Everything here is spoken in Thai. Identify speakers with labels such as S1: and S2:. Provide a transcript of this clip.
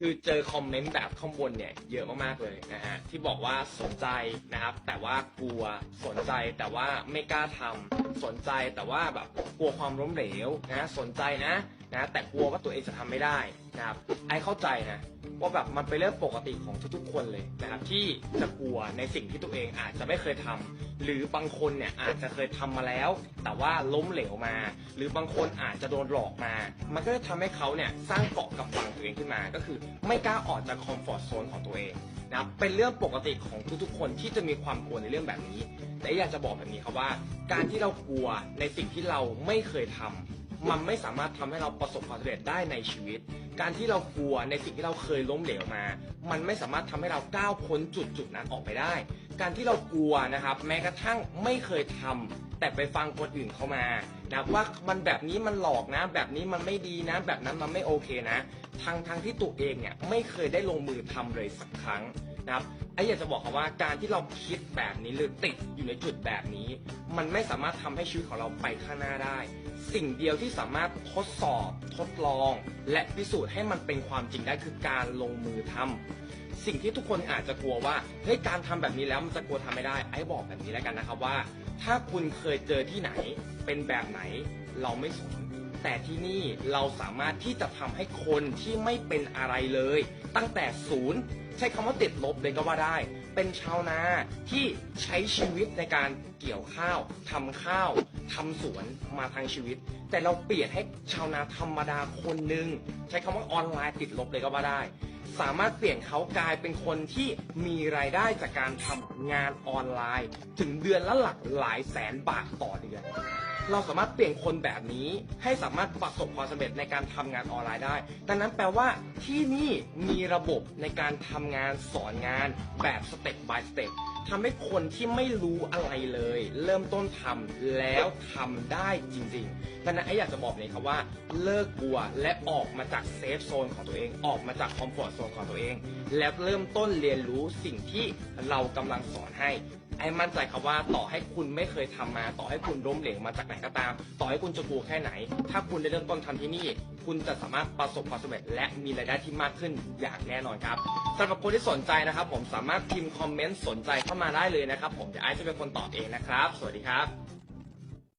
S1: คือเจอคอมเมนต์แบบข้างบนเนี่ยเยอะมากๆเลยนะฮะที่บอกว่าสนใจนะครับ แต่ว่ากลัวสนใจแต่ว่าไม่กล้าทำสนใจแต่ว่าแบบกลัวความล้มเหลวนะสนใจนะนะแต่กลัวว่าตัวเองจะทำไม่ได้นะครับไอเข้าใจนะ ว่าแบบมันเป็นเรื่องปกติของทุกๆคนเลยนะครับที่จะกลัวในสิ่งที่ตัวเองอาจจะไม่เคยทำหรือบางคนเนี่ยอาจจะเคยทำมาแล้ว แต่ว่าล้มเหลวมา หรือบางคนอาจจะโดนหลอกมา มันก็จะทำให้เขาเนี่ยสร้างเกาะกับฝั่งตัวเองขึ้นมา ก็คือไม่กล้าออกจากคอมฟอร์ทโซนของตัวเองนะครับเป็นเรื่องปกติของทุกๆ คนที่จะมีความกลัวในเรื่องแบบนี้ แต่อยากจะบอกแบบนี้ครับว่า การที่เรากลัวในสิ่งที่เราไม่เคยทำ มันไม่สามารถทำให้เราประสบความสำเร็จได้ในชีวิต การที่เรากลัวในสิ่งที่เราเคยล้มเหลวมา มันไม่สามารถทำให้เราก้าวพ้นจุดจุดๆนั้นออกไปได้ การที่เรากลัวนะครับ แม้กระทั่งไม่เคยทำแต่ไปฟังคนอื่นเข้ามานะว่ามันแบบนี้มันหลอกนะ แบบนี้มันไม่ดีนะ แบบนั้นมันไม่โอเคนะทางทางที่ตัวเองเนี่ยไม่เคยได้ลงมือทำเลยสักครั้ง นะครับไอ้อยากจะบอกครับว่าการที่เราคิดแบบนี้หรือติดอยู่ในจุดแบบนี้ มันไม่สามารถทำให้ชีวิตของเราไปข้างหน้าได้ สิ่งเดียวที่สามารถทดสอบทดลอง และพิสูจน์ให้มันเป็นความจริงได้คือการลงมือทำสิ่งที่ทุกคนอาจจะกลัวว่าเฮ้ยการทำแบบนี้แล้วมันจะกลัวทำไม่ได้ ไอ้บอกแบบนี้แล้วกันนะครับว่า ถ้าคุณเคยเจอที่ไหน เป็นแบบไหนเราไม่สนแต่ที่นี่เราสามารถที่จะทำให้คนที่ไม่เป็นอะไรเลย ตั้งแต่ศูนย์ ใช้คำว่าติดลบเลยก็ว่าได้ เป็นชาวนาที่ใช้ชีวิตในการเกี่ยวข้าวทำข้าวทำสวนมาทางชีวิต แต่เราเปลี่ยนให้ชาวนาธรรมดาคนหนึ่งใช้คำว่าออนไลน์ติดลบเลยก็ว่าได้ สามารถเปลี่ยนเขากลายเป็นคนที่มีรายได้จากการทำงานออนไลน์ ถึงเดือนละหลักหลายแสนบาทต่อเดือน เราสามารถเปลี่ยนคนแบบนี้ให้สามารถประสบความสำเร็จในการทำงานออนไลน์ได้ ดังนั้นแปลว่าที่นี่มีระบบในการทำงานสอนงานแบบสเต็ป by สเต็ปทำให้คนที่ไม่รู้อะไรเลย เริ่มต้นทำแล้วทำได้จริงๆดังนั้นไอ้อยากจะบอกเลยครับว่า เลิกกลัวและออกมาจากเซฟโซนของตัวเอง ออกมาจากคอมฟอร์ทโซนของตัวเอง แล้วเริ่มต้นเรียนรู้สิ่งที่เรากำลังสอนให้ไอ้มั่นใจครับว่าต่อให้คุณไม่เคยทำมา ต่อให้คุณล้มเหลวมาจากไหนก็ตาม ต่อให้คุณจะกลัวแค่ไหน ถ้าคุณได้เริ่มต้นทำที่นี่ คุณจะสามารถประสบความสำเร็จและมีรายได้ที่มากขึ้นอย่างแน่นอนครับสำหรับคนที่สนใจนะครับ ผมสามารถพิมพ์คอมเมนต์สนใจเข้ามาได้เลยนะครับ ผมเดี๋ยวไอซ์จะเป็นคนตอบเองนะครับ สวัสดีครับ